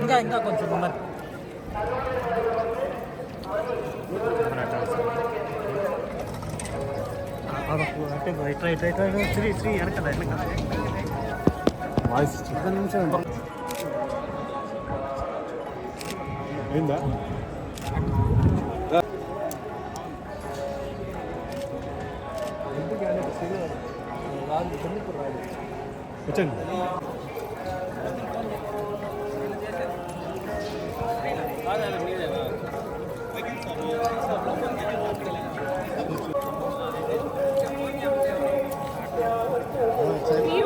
ఇంకా ఇంకా కొంచెం ముందర అంటే వచ్చండి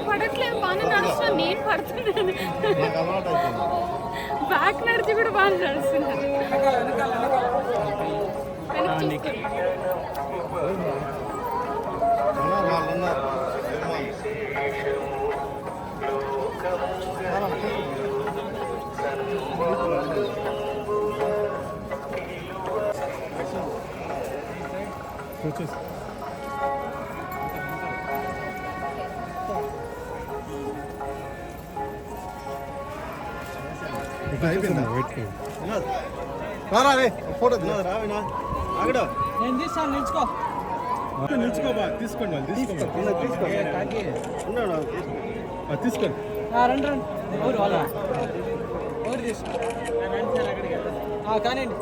పడట్లేదు బాగానే నడుస్తున్నా నేను పడుతున్నాను. బ్యాక్ నడిచి కూడా బాగా నడుస్తున్నాను వచ్చేసి అయిపోయిందా వెయిట్ రారా రే ఫోటో రావినా ఆగడా నేను తీస్తాను నిల్చుకో నిల్చుకోబా తీసుకోండి వాళ్ళు తీసుకోండి ఉన్నాడు తీసుకోండి రండి రండి ఊరు వాళ్ళ ఊరు తీసుకో కానివ్వండి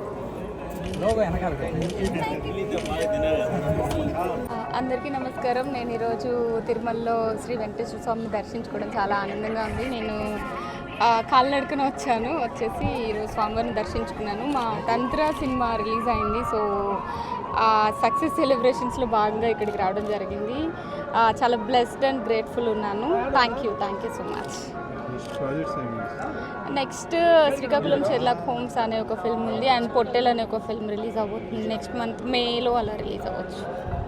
లోగో వెనకాల ఆ, అందరికీ నమస్కారం. నేను ఈరోజు తిరుమలలో శ్రీ వెంకటేశ్వర స్వామిని దర్శించుకోవడం చాలా ఆనందంగా ఉంది. నేను ఆ, కాలినడకన వచ్చాను. వచ్చేసి ఈరోజు స్వామివారిని దర్శించుకున్నాను. మా తంత్ర సినిమా రిలీజ్ అయింది. సో సక్సెస్ సెలబ్రేషన్స్లో భాగంగా ఇక్కడికి రావడం జరిగింది. చాలా బ్లెస్డ్ అండ్ గ్రేట్ఫుల్ ఉన్నాను. Thank you. Thank you so much. Next Srikakulam Sherlock Holmes అనే ఒక ఫిల్మ్ ఉంది. అండ్ పొట్టెల్ అనే ఒక ఫిల్మ్ రిలీజ్ అవ్వబోతుంది నెక్స్ట్ మంత్ మేలో అలా రిలీజ్ అవ్వచ్చు.